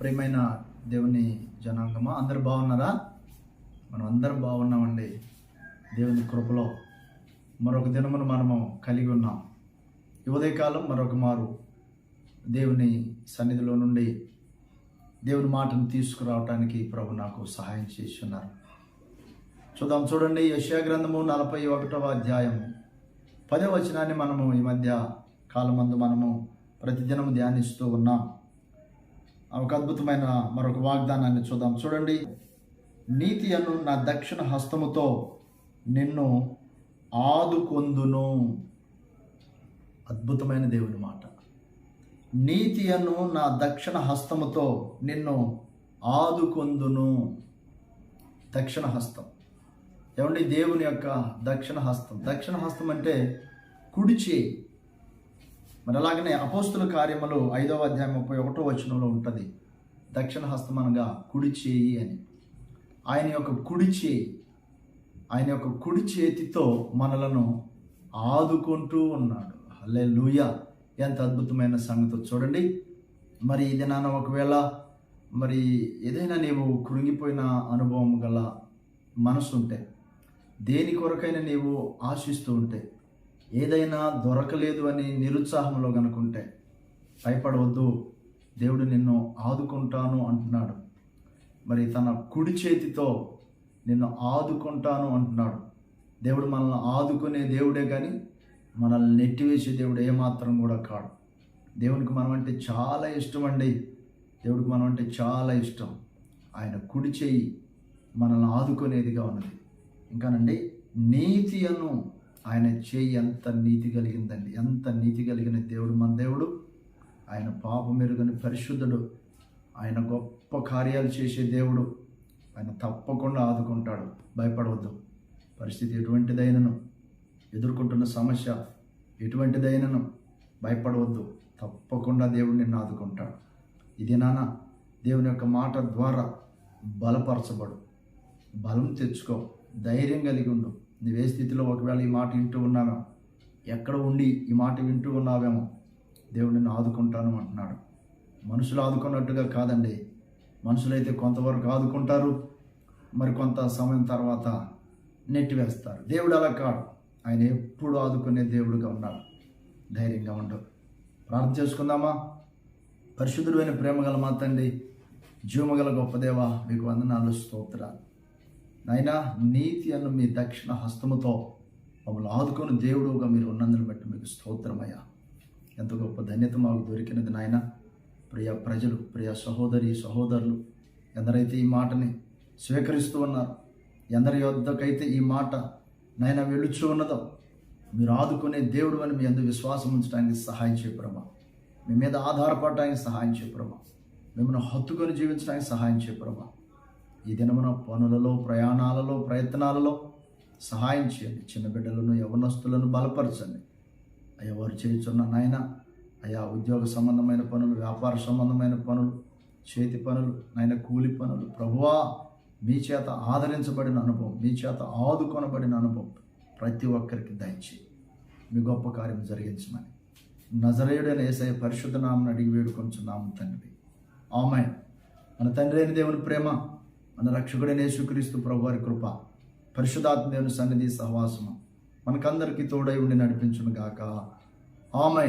ప్రియమైన దేవుని జనాంగమా? అందరు బాగున్నారా? మనం అందరం బాగున్నామండి. దేవుని కృపలో మరొక దినమును మనము కలిగి ఉన్నాం. ఉదయకాలం మరొక మారు దేవుని సన్నిధిలో నుండి దేవుని మాటను తీసుకురావటానికి ప్రభు నాకు సహాయం చేస్తున్నారు. చూద్దాం చూడండి. యశా గ్రంథము నలభై ఒకటవ అధ్యాయం. పదే వచనాన్ని మనము ఈ మధ్య కాలమందు మనము ప్రతిదినం ధ్యానిస్తూ ఉన్నాం. ఒక అద్భుతమైన మరొక వాగ్దానాన్ని చూద్దాం. చూడండి. నీతి అను నా దక్షిణ హస్తముతో నిన్ను ఆదుకొందును. అద్భుతమైన దేవుని మాట. నీతి అను నా దక్షిణ హస్తముతో నిన్ను ఆదుకొందును. దక్షిణ హస్తం. ఏమండి? దేవుని యొక్క దక్షిణ హస్తం. దక్షిణ హస్తం అంటే కుడిచి మరి అలాగనే అపోస్తుల కార్యములు ఐదవ అధ్యాయం ముప్పై ఒకటో వచనంలో ఉంటుంది. దక్షిణ హస్తం అనగా కుడి చేయి అని. ఆయన యొక్క కుడి చేయి ఆయన యొక్క కుడి చేతితో మనలను ఆదుకుంటూ ఉన్నాడు. అల్లే లూయ ఎంత అద్భుతమైన సంగతి చూడండి. మరి ఇది నాన్న ఒకవేళ మరి ఏదైనా నీవు కృంగిపోయిన అనుభవం గల మనసు ఉంటే దేని కొరకైనా నీవు ఆశిస్తూ ఉంటే ఏదైనా దొరకలేదు అని నిరుత్సాహంలో కనుకుంటే భయపడవద్దు దేవుడు నిన్ను ఆదుకుంటాను అంటున్నాడు. మరి తన కుడి చేతితో నిన్ను ఆదుకుంటాను అంటున్నాడు. దేవుడు మనల్ని ఆదుకునే దేవుడే కానీ మనల్ని నెట్టివేసే దేవుడు ఏమాత్రం కూడా కాడు. దేవునికి మనం అంటే చాలా ఇష్టం అండి దేవుడికి మనం అంటే చాలా ఇష్టం. ఆయన కుడి చేయి మనల్ని ఆదుకునేదిగా ఉన్నది. ఇంకానండి నీతి అను ఆయన చేయి ఎంత నీతి కలిగిందండి. ఎంత నీతి కలిగిన దేవుడు మన దేవుడు. ఆయన పాపం మెరుగని పరిశుద్ధుడు. ఆయన గొప్ప కార్యాలు చేసే దేవుడు. ఆయన తప్పకుండా ఆదుకుంటాడు. భయపడవద్దు. పరిస్థితి ఎటువంటిదైనను? ఎదుర్కొంటున్న సమస్య ఎటువంటిదైనను? భయపడవద్దు. తప్పకుండా దేవుడు నిన్ను ఆదుకుంటాడు. ఇది నాన్న దేవుని యొక్క మాట ద్వారా బలపరచబడు. బలం తెచ్చుకో. ధైర్యం కలిగి ఉండు. నువ్వే స్థితిలో ఒకవేళ ఈ మాట వింటూ ఉన్నామేమో ఎక్కడ ఉండి ఈ మాట వింటూ ఉన్నావేమో? దేవుడు నిన్ను ఆదుకుంటాను అంటున్నాడు. మనుషులు ఆదుకున్నట్టుగా కాదండి. మనుషులైతే కొంతవరకు ఆదుకుంటారు మరి కొంత సమయం తర్వాత నెట్టివేస్తారు. దేవుడు అలా కాడు. ఆయన ఎప్పుడు ఆదుకునే దేవుడుగా ఉన్నాడు. ధైర్యంగా ఉండు. ప్రార్థన చేసుకుందామా? పరిశుద్ధుడైన ప్రేమగల మా తండ్రి జీవమగల గొప్ప దేవ మీకు వందనాలు స్తోత్రాలు. నాయనా నీతి అన్న మీ దక్షిణ హస్తముతో మమ్మల్ని ఆదుకొని దేవుడుగా మీరు ఉన్నందుని బట్టి మీకు స్తోత్రమయ్యా ఎంత గొప్ప ధన్యత మాకు దొరికినది నాయన. ప్రియ ప్రజలు ప్రియ సహోదరి సహోదరులు ఎందరైతే ఈ మాటని స్వీకరిస్తూ ఉన్నారు ఎందరి యొద్దకైతే ఈ మాట నాయన వెళుచు ఉన్నదో మీరు ఆదుకునే దేవుడు అని మీ అందరూ విశ్వాసం ఉంచడానికి సహాయం చేయప్రమా? మీ మీద ఆధారపడటానికి సహాయం చేయప్రమా? మిమ్మల్ని హత్తుకొని జీవించడానికి సహాయం చేయప్రమా? ఈ దినమున పనులలో ప్రయాణాలలో ప్రయత్నాలలో సహాయం చేయండి. చిన్న బిడ్డలను యవనస్తులను బలపరచండి. అయ్యా వారు చేయుచున్న నాయన అయా ఉద్యోగ సంబంధమైన పనులు వ్యాపార సంబంధమైన పనులు చేతి పనులు నాయన కూలి పనులు. ప్రభువా మీ చేత ఆదరించబడిన అనుభవం మీ చేత ఆదుకొనబడిన అనుభవం ప్రతి ఒక్కరికి దయచి మీ గొప్ప కార్యం జరిగించమని. నజరేయుడైన ఏసయ పరిశుద్ధ నామని అడిగి వేడుకొంచున్నాము తండ్రి. ఆమె మన తండ్రి అయిన దేవుని ప్రేమ మన రక్షకుడైన యేసుక్రీస్తు ప్రభు వారి కృప పరిశుధాత్మ సన్నిధి సహవాసము మనకందరికీ తోడై ఉండి నడిపించును గాక. ఆమె